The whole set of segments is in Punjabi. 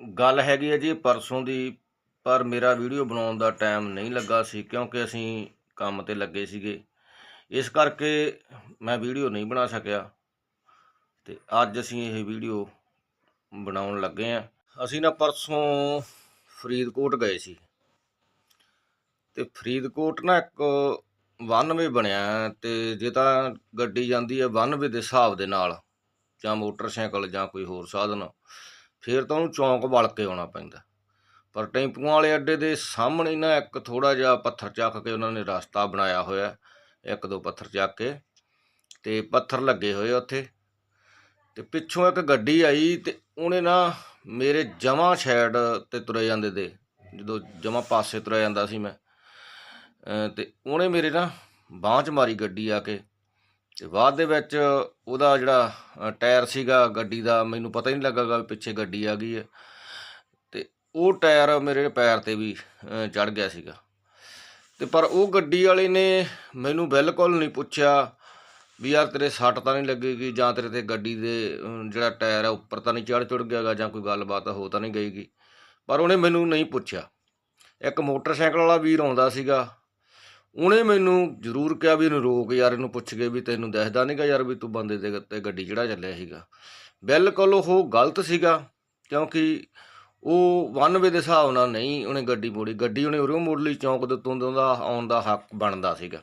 ਗੱਲ ਹੈਗੀ ਹੈ ਜੀ ਪਰਸੋਂ ਦੀ, ਪਰ ਮੇਰਾ ਵੀਡੀਓ ਬਣਾਉਣ ਦਾ ਟਾਈਮ ਨਹੀਂ ਲੱਗਾ ਸੀ ਕਿਉਂਕਿ ਅਸੀਂ ਕੰਮ ਤੇ ਲੱਗੇ ਸੀਗੇ। ਇਸ ਕਰਕੇ ਮੈਂ ਵੀਡੀਓ ਨਹੀਂ ਬਣਾ ਸਕਿਆ ਤੇ ਅੱਜ ਅਸੀਂ ਇਹ ਵੀਡੀਓ ਬਣਾਉਣ ਲੱਗੇ ਆ ਅਸੀਂ ਨਾ ਪਰਸੋਂ ਫਰੀਦਕੋਟ ਗਏ ਸੀ ਤੇ ਫਰੀਦਕੋਟ ਨਾ ਇੱਕ ਵਨਵੇ ਬਣਿਆ ਹੈ ਤੇ ਜੇ ਤਾਂ ਗੱਡੀ ਜਾਂਦੀ ਹੈ ਵਨਵੇ ਦੇ ਹਿਸਾਬ ਦੇ ਨਾਲ ਜਾਂ ਮੋਟਰਸਾਈਕਲ ਜਾਂ ਕੋਈ ਹੋਰ ਸਾਧਨ। ਫਿਰ ਤਾਂ ਉਹਨੂੰ ਚੌਂਕ ਵਲ ਕੇ ਆਉਣਾ ਪੈਂਦਾ। ਪਰ ਟੈਂਪੂਆਂ ਵਾਲੇ ਅੱਡੇ ਦੇ ਸਾਹਮਣੇ ਨਾ ਇੱਕ ਥੋੜਾ ਜਿਹਾ ਪੱਥਰ ਚੱਕ ਕੇ ਉਹਨਾਂ ਨੇ ਰਸਤਾ ਬਣਾਇਆ ਹੋਇਆ, ਇੱਕ ਦੋ ਪੱਥਰ ਚੱਕ ਕੇ ਤੇ ਪੱਥਰ ਲੱਗੇ ਹੋਏ ਉੱਥੇ। ਤੇ ਪਿੱਛੋਂ ਇੱਕ ਗੱਡੀ ਆਈ ਤੇ ਉਹਨੇ ਨਾ ਮੇਰੇ ਜਮਾ ਸਾਈਡ ਤੇ ਤੁਰੇ ਜਾਂਦੇ ਦੇ ਜਦੋਂ ਜਮਾ ਪਾਸੇ ਤੁਰਿਆ ਜਾਂਦਾ ਸੀ ਮੈਂ, ਅਹ ਤੇ ਉਹਨੇ ਮੇਰੇ ਨਾ ਬਾਂਹ 'ਚ ਮਾਰੀ ਗੱਡੀ ਆ ਕੇ। ਤੇ ਬਾਅਦ ਦੇ ਵਿੱਚ ਉਹਦਾ ਜਿਹੜਾ ਟਾਇਰ ਸੀਗਾ ਗੱਡੀ ਦਾ, ਮੈਨੂੰ ਪਤਾ ਹੀ ਨਹੀਂ ਲੱਗਾਗਾ ਵੀ ਪਿੱਛੇ ਗੱਡੀ ਆ ਗਈ ਹੈ। ਤੇ ਉਹ ਟਾਇਰ ਮੇਰੇ ਪੈਰ ਤੇ ਵੀ ਚੜ ਗਿਆ ਸੀਗਾ। ਤੇ ਪਰ ਉਹ ਗੱਡੀ ਵਾਲੇ ਨੇ ਮੈਨੂੰ ਬਿਲਕੁਲ ਨਹੀਂ ਪੁੱਛਿਆ ਵੀ ਯਾਰ ਤੇਰੇ ਸੱਟ ਤਾਂ ਨਹੀਂ ਲੱਗੇਗੀ ਜਾਂ ਤੇਰੇ ਤੇ ਗੱਡੀ ਦੇ ਜਿਹੜਾ ਟਾਇਰ ਹੈ ਉੱਪਰ ਤਾਂ ਨਹੀਂ ਚੜ ਚੁੜ ਗਿਆਗਾ ਜਾਂ ਕੋਈ ਗੱਲਬਾਤ ਹੋ ਤਾਂ ਨਹੀਂ ਗਈਗੀ। ਪਰ ਉਹਨੇ ਮੈਨੂੰ ਨਹੀਂ ਪੁੱਛਿਆ। ਇੱਕ ਮੋਟਰਸਾਈਕਲ ਵਾਲਾ ਵੀਰ ਆਉਂਦਾ ਸੀਗਾ ਉਹਨੇ ਮੈਨੂੰ ਜ਼ਰੂਰ ਕਿਹਾ ਵੀ ਇਹਨੂੰ ਰੋਕ ਯਾਰ, ਇਹਨੂੰ ਪੁੱਛ ਕੇ ਵੀ ਤੈਨੂੰ ਦਿਖਦਾ ਨਹੀਂਗਾ ਯਾਰ ਵੀ ਤੂੰ ਬੰਦੇ ਦੇ ਤੇ ਗੱਡੀ ਚੜਾ ਚੱਲਿਆ ਸੀਗਾ। ਬਿਲਕੁਲ ਉਹ ਗਲਤ ਸੀਗਾ, ਕਿਉਂਕਿ ਉਹ ਵਨ ਦੇ ਹਿਸਾਬ ਨਾਲ ਨਹੀਂ ਉਹਨੇ ਗੱਡੀ ਮੋੜੀ। ਗੱਡੀ ਉਹਨੇ ਉਰੋਂ ਮੋੜ ਲਈ, ਚੌਂਕ ਦੇ ਉੱਤੋਂ ਦੀ ਉਹਦਾ ਆਉਣ ਦਾ ਹੱਕ ਬਣਦਾ ਸੀਗਾ।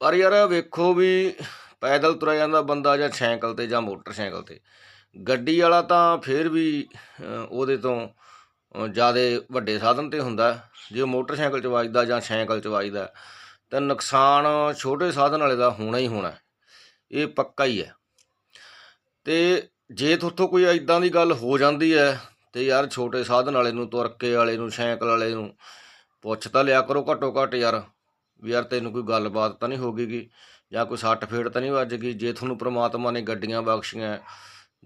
ਪਰ ਯਾਰ ਵੇਖੋ ਵੀ ਪੈਦਲ ਤੁਰਿਆ ਜਾਂਦਾ ਬੰਦਾ ਜਾਂ ਸਾਈਕਲ ਤੇ ਜਾਂ ਮੋਟਰਸਾਈਕਲ ਤੇ। ਗੱਡੀ ਵਾਲਾ ਤਾਂ ਫਿਰ ਵੀ ਉਹਦੇ ਤੋਂ ਜ਼ਿਆਦਾ ਵੱਡੇ ਸਾਧਨ ਤੇ ਹੁੰਦਾ ਜੇ ਮੋਟਰਸਾਈਕਲ ਚ ਵੱਜਦਾ ਜਾਂ ਸਾਈਕਲ ਚ ਵੱਜਦਾ ਤਾਂ ਨੁਕਸਾਨ ਛੋਟੇ ਸਾਧਨ ਵਾਲੇ ਦਾ ਹੋਣਾ ਹੀ ਹੋਣਾ ਇਹ ਪੱਕਾ ਹੀ ਹੈ। ਤੇ ਜੇ ਤੁਹਾਥੋਂ ਕੋਈ ਐਦਾਂ ਦੀ ਗੱਲ ਹੋ ਜਾਂਦੀ ਹੈ, ਤੇ ਯਾਰ ਛੋਟੇ ਸਾਧਨ ਵਾਲੇ ਨੂੰ, ਤੁਰਕੇ ਵਾਲੇ ਨੂੰ, ਸਾਈਕਲ ਵਾਲੇ ਨੂੰ ਪੁੱਛ ਤਾਂ ਲਿਆ ਕਰੋ ਘੱਟੋ ਘੱਟ ਯਾਰ, ਵੀ ਯਾਰ ਤੈਨੂੰ ਕੋਈ ਗੱਲਬਾਤ ਤਾਂ ਨਹੀਂ ਹੋਗੀਗੀ ਜਾਂ ਕੋਈ ਸੱਟ ਫੇੜ ਤਾਂ ਨਹੀਂ ਵੱਜ ਗਈ? ਜੇ ਤੁਹਾਨੂੰ ਪ੍ਰਮਾਤਮਾ ਨੇ ਗੱਡੀਆਂ ਬਖਸ਼ੀਆਂ,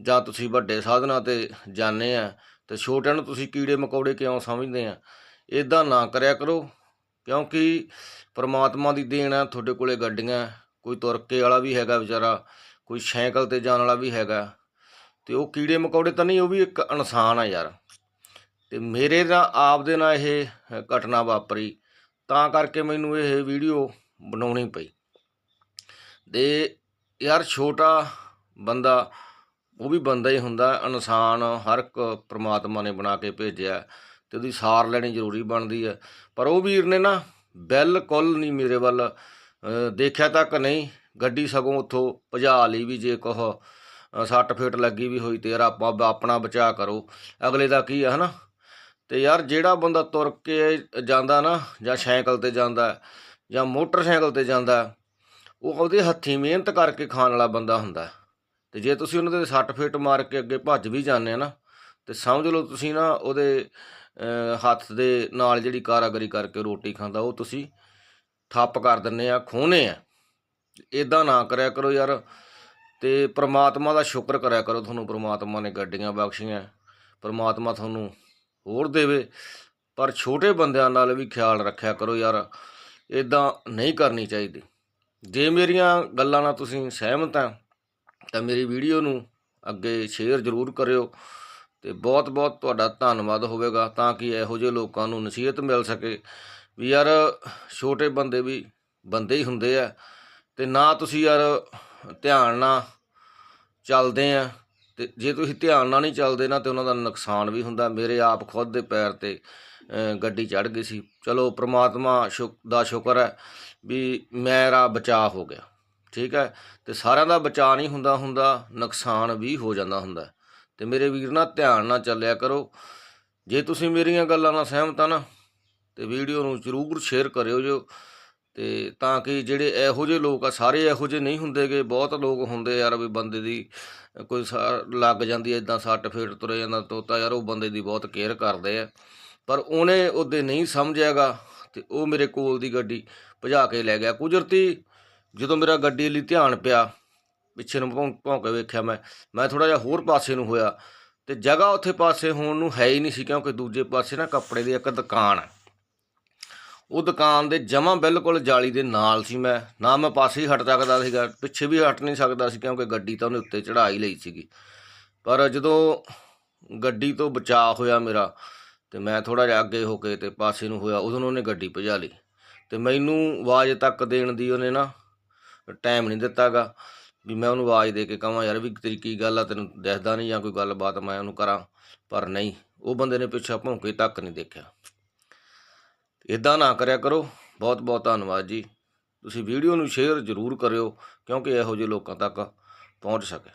ਜਾਂ ਤੁਸੀਂ ਵੱਡੇ ਸਾਧਨਾਂ ਤੇ ਜਾਂਦੇ ਆ ਤੇ ਛੋਟਿਆਂ ਨੂੰ ਤੁਸੀਂ ਕੀੜੇ ਮਕੌੜੇ ਕਿਉਂ ਸਮਝਦੇ ਆ? ਇਦਾਂ ਨਾ ਕਰਿਆ ਕਰੋ, ਕਿਉਂਕਿ ਪਰਮਾਤਮਾ ਦੀ ਦੇਣ ਆ, ਤੁਹਾਡੇ ਕੋਲੇ ਗੱਡੀਆਂ, ਕੋਈ ਤੁਰਕੇ ਵਾਲਾ ਵੀ ਹੈਗਾ ਵਿਚਾਰਾ, ਕੋਈ ਸਾਈਕਲ ਤੇ ਜਾਣ ਵਾਲਾ ਵੀ ਹੈਗਾ, ਤੇ ਉਹ ਕੀੜੇ ਮਕੌੜੇ ਤਾਂ ਨਹੀਂ, ਉਹ ਵੀ ਇੱਕ ਇਨਸਾਨ ਆ ਯਾਰ। ਤੇ ਮੇਰੇ ਨਾਲ ਆਪ ਦੇ ਨਾਲ ਇਹ ਘਟਨਾ ਵਾਪਰੀ, ਤਾਂ ਕਰਕੇ ਮੈਨੂੰ ਇਹ ਵੀਡੀਓ ਬਣਾਉਣੀ ਪਈ। ਦੇ ਯਾਰ ਛੋਟਾ ਬੰਦਾ ਉਹ ਵੀ ਬੰਦਾ ਹੀ ਹੁੰਦਾ ਇਨਸਾਨ ਹਰ ਇੱਕ ਪ੍ਰਮਾਤਮਾ ਨੇ ਬਣਾ ਕੇ ਭੇਜਿਆ ਤੇ ਉਹਦੀ ਸਾਰ ਲੈਣੀ ਜ਼ਰੂਰੀ ਬਣਦੀ ਹੈ। ਪਰ ਉਹ ਵੀਰ ਨੇ ਨਾ ਬਿਲਕੁਲ ਨਹੀਂ ਮੇਰੇ ਵੱਲ ਦੇਖਿਆ ਤੱਕ ਨਹੀਂ। ਗੱਡੀ ਸਗੋਂ ਉੱਥੋਂ ਭਜਾ ਲਈ ਵੀ ਜੇ ਕਹੋ ਅ, ਸੱਟ ਫੇਟ ਲੱਗੀ ਵੀ ਹੋਈ ਤੇ ਯਾਰ ਆਪਾਂ ਆਪਣਾ ਬਚਾਅ ਕਰੋ। ਅਗਲੇ ਦਾ ਕੀ ਹੈ ਹਨਾ? ਤੇ ਯਾਰ ਜਿਹੜਾ ਬੰਦਾ ਤੁਰ ਕੇ ਜਾਂਦਾ ਨਾ ਜਾਂ ਸਾਈਕਲ ਤੇ ਜਾਂਦਾ ਜਾਂ ਮੋਟਰਸਾਈਕਲ ਤੇ ਜਾਂਦਾ ਉਹ ਉਹਦੇ ਹੱਥੀਂ ਮਿਹਨਤ ਕਰਕੇ ਖਾਣ ਵਾਲਾ ਬੰਦਾ ਹੁੰਦਾ। ਤੇ ਜੇ ਤੁਸੀਂ ਉਹਨਾਂ ਦੇ ਸੱਟ ਫੇਟ ਮਾਰ ਕੇ ਅੱਗੇ ਭੱਜ ਵੀ ਜਾਂਦੇ ਆ ਨਾ, ਤੇ ਸਮਝ ਲਓ ਤੁਸੀਂ ਨਾ ਉਹਦੇ ਹੱਥ ਦੇ ਨਾਲ ਜਿਹੜੀ ਕਾਰਾਗਰੀ ਕਰਕੇ ਰੋਟੀ ਖਾਂਦਾ, ਉਹ ਤੁਸੀਂ ਠੱਪ ਕਰ ਦਿੰਨੇ ਆ ਖੋਹਨੇ ਆ। ਇਦਾਂ ਨਾ ਕਰਿਆ ਕਰੋ ਯਾਰ, ਤੇ ਪ੍ਰਮਾਤਮਾ ਦਾ ਸ਼ੁਕਰ ਕਰਿਆ ਕਰੋ, ਤੁਹਾਨੂੰ ਪ੍ਰਮਾਤਮਾ ਨੇ ਗੱਡੀਆਂ ਬਖਸ਼ੀਆਂ, ਪ੍ਰਮਾਤਮਾ ਤੁਹਾਨੂੰ ਹੋਰ ਦੇਵੇ, ਪਰ ਛੋਟੇ ਬੰਦਿਆਂ ਨਾਲ ਵੀ ਖਿਆਲ ਰੱਖਿਆ ਕਰੋ ਯਾਰ ਇਦਾਂ ਨਹੀਂ ਕਰਨੀ ਚਾਹੀਦੀ। ਜੇ ਮੇਰੀਆਂ ਗੱਲਾਂ ਨਾਲ ਤੁਸੀਂ ਸਹਿਮਤ ਆ ਤਾਂ ਮੇਰੀ ਵੀਡੀਓ ਨੂੰ ਅੱਗੇ ਸ਼ੇਅਰ ਜ਼ਰੂਰ ਕਰਿਓ ਤੇ ਬਹੁਤ ਬਹੁਤ ਤੁਹਾਡਾ ਧੰਨਵਾਦ ਹੋਵੇਗਾ ਤਾਂ ਕਿ ਇਹੋ ਜਿਹੇ ਲੋਕਾਂ ਨੂੰ ਨਸੀਹਤ ਮਿਲ ਸਕੇ ਵੀ ਯਾਰ ਛੋਟੇ ਬੰਦੇ ਵੀ ਬੰਦੇ ਹੀ ਹੁੰਦੇ ਆ ਤੇ ਨਾ ਤੁਸੀਂ ਯਾਰ ਧਿਆਨ ਨਾਲ ਚੱਲਦੇ ਆ ਤੇ ਜੇ ਤੁਸੀਂ ਧਿਆਨ ਨਾਲ ਨਹੀਂ ਚੱਲਦੇ ਨਾ ਤੇ ਉਹਨਾਂ ਦਾ ਨੁਕਸਾਨ ਵੀ ਹੁੰਦਾ। ਮੇਰੇ ਆਪ ਖੁਦ ਦੇ ਪੈਰ ਤੇ ਗੱਡੀ ਚੜ ਗਈ ਸੀ। ਚਲੋ ਪ੍ਰਮਾਤਮਾ ਸ਼ੁਕ, ਦਾ ਸ਼ੁਕਰ ਹੈ ਵੀ ਮੇਰਾ ਬਚਾਅ ਹੋ ਗਿਆ। ਠੀਕ ਹੈ? ਤੇ ਸਾਰਿਆਂ ਦਾ ਬਚਾਅ ਨਹੀਂ ਹੁੰਦਾ ਹੁੰਦਾ, ਨੁਕਸਾਨ ਵੀ ਹੋ ਜਾਂਦਾ ਹੁੰਦਾ। ਤੇ ਮੇਰੇ ਵੀਰ ਨਾਲ ਧਿਆਨ ਨਾਲ ਚੱਲਿਆ ਕਰੋ। ਜੇ ਤੁਸੀਂ ਮੇਰੀਆਂ ਗੱਲਾਂ ਨਾਲ ਸਹਿਮਤ ਆ ਨਾ, ਤੇ ਵੀਡੀਓ ਨੂੰ ਜ਼ਰੂਰ ਸ਼ੇਅਰ ਕਰਿਓ ਜੋ। ਤੇ ਤਾਂ ਕਿ ਜਿਹੜੇ ਇਹੋ ਜਿਹੇ ਲੋਕ ਆ, ਸਾਰੇ ਇਹੋ ਜਿਹੇ ਨਹੀਂ ਹੁੰਦੇਗੇ ਬਹੁਤ ਲੋਕ ਹੁੰਦੇ ਯਾਰ ਵੀ ਬੰਦੇ ਦੀ ਕੋਈ ਸਾ- ਲੱਗ ਜਾਂਦੀ ਐ ਇਦਾਂ ਸੱਟ ਫੇਟ ਤੁਰੇ ਜਾਂਦਾ, ਤੋਤਾ ਯਾਰ, ਉਹ ਬੰਦੇ ਦੀ ਬਹੁਤ ਕੇਅਰ ਕਰਦੇ ਆ। ਪਰ ਉਹਨੇ ਉਹਦੇ ਨਹੀਂ ਸਮਝਿਆਗਾ, ਤੇ ਉਹ ਮੇਰੇ ਕੋਲ ਦੀ ਗੱਡੀ ਭਜਾ ਕੇ ਲੈ ਗਿਆ। ਕੁਦਰਤੀ ਜਦੋਂ ਮੇਰਾ ਗੱਡੀ ਲਈ ਧਿਆਨ ਪਿਆ, ਪਿੱਛੇ ਨੂੰ ਭੌਂ ਭੌਂ ਕੇ ਵੇਖਿਆ ਮੈਂ ਮੈਂ ਥੋੜਾ ਜਿਹਾ ਹੋਰ ਪਾਸੇ ਨੂੰ ਹੋਇਆ ਤੇ ਜਗ੍ਹਾ ਉੱਥੇ ਪਾਸੇ ਹੋਣ ਨੂੰ ਹੈ ਹੀ ਨਹੀਂ ਸੀ ਕਿਉਂਕਿ ਦੂਜੇ ਪਾਸੇ ਨਾ ਕੱਪੜੇ ਦੀ ਇੱਕ ਦੁਕਾਨ ਹੈ ਉਹ ਦੁਕਾਨ ਦੇ ਜਮਾਂ ਬਿਲਕੁਲ ਜਾਲੀ ਦੇ ਨਾਲ ਸੀ ਮੈਂ, ਨਾ ਮੈਂ ਪਾਸੇ ਹੀ ਹਟ ਸਕਦਾ ਸੀਗਾ, ਪਿੱਛੇ ਵੀ ਹਟ ਨਹੀਂ ਸਕਦਾ ਸੀ ਕਿਉਂਕਿ ਗੱਡੀ ਤਾਂ ਉਹਨੇ ਉੱਤੇ ਚੜਾ ਹੀ ਲਈ ਸੀਗੀ। ਪਰ ਜਦੋਂ ਗੱਡੀ ਤੋਂ ਬਚਾਅ ਹੋਇਆ ਮੇਰਾ ਤੇ ਮੈਂ ਥੋੜਾ ਜਿਹਾ ਅੱਗੇ ਹੋ ਕੇ ਤੇ ਪਾਸੇ ਨੂੰ ਹੋਇਆ, ਉਦੋਂ ਉਹਨੇ ਗੱਡੀ ਭਜਾ ਲਈ ਤੇ ਮੈਨੂੰ ਆਵਾਜ਼ ਤੱਕ ਦੇਣ ਦੀ ਉਹਨੇ ਨਾ ਟਾਈਮ ਨਹੀਂ ਦਿੱਤਾਗਾ। ਵੀ ਮੈਂ ਉਹਨੂੰ ਆਵਾਜ਼ ਦੇ ਕੇ ਕਹਾਂ, ਯਾਰ ਵੀ ਤੇਰੀ ਕੀ ਗੱਲ ਆ, ਤੈਨੂੰ ਦੱਸਦਾ ਨਹੀਂ ਜਾਂ ਕੋਈ ਗੱਲਬਾਤ ਮੈਂ ਉਹਨੂੰ ਕਰਾਂ। ਪਰ ਨਹੀਂ, ਉਹ ਬੰਦੇ ਨੇ ਪਿੱਛੇ ਭੌਂਕੇ ਤੱਕ ਨਹੀਂ ਦੇਖਿਆ। ਇਦਾਂ ਨਾ ਕਰਿਆ ਕਰੋ। ਬਹੁਤ ਬਹੁਤ ਧੰਨਵਾਦ ਜੀ। ਤੁਸੀਂ ਵੀਡੀਓ ਨੂੰ ਸ਼ੇਅਰ ਜ਼ਰੂਰ ਕਰਿਓ, ਕਿਉਂਕਿ ਇਹੋ ਜਿਹੇ ਲੋਕਾਂ ਤੱਕ ਪਹੁੰਚ ਸਕੇ।